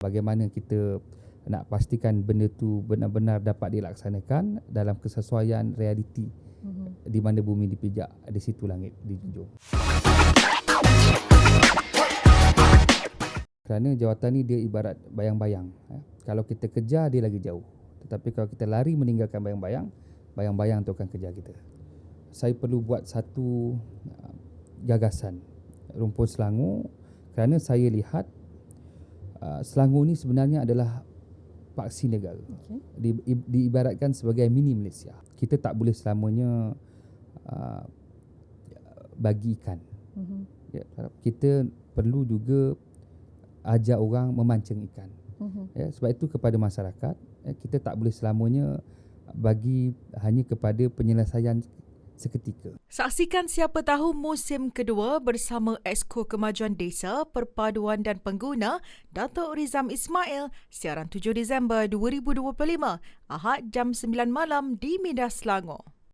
bagaimana kita nak pastikan benda tu benar-benar dapat dilaksanakan dalam kesesuaian realiti Mhm. di mana bumi dipijak di situ langit dijunjung. Kerana jawatan ni dia ibarat bayang-bayang. eh. Kalau kita kejar dia lagi jauh. Tetapi kalau kita lari meninggalkan bayang-bayang, bayang-bayang tu akan kejar kita. Saya perlu buat satu uh, gagasan rumpun Selangor kerana saya lihat uh, Selangor ni sebenarnya adalah paksi negara. Okey. Di, i- diibaratkan sebagai mini Malaysia. Kita tak boleh selamanya uh, bagi ikan. Mhm. Ya, kita perlu juga ajak orang memancing ikan. Mhm. Ya, sebab itu kepada masyarakat, ya, kita tak boleh selamanya bagi hanya kepada penyelesaian seketika. Saksikan siapa tahu musim kedua bersama Exco Kemajuan Desa, Perpaduan dan Pengguna Datuk Rizam Ismail siaran 7 Disember 2025 Ahad jam 9 malam di Media Selangor.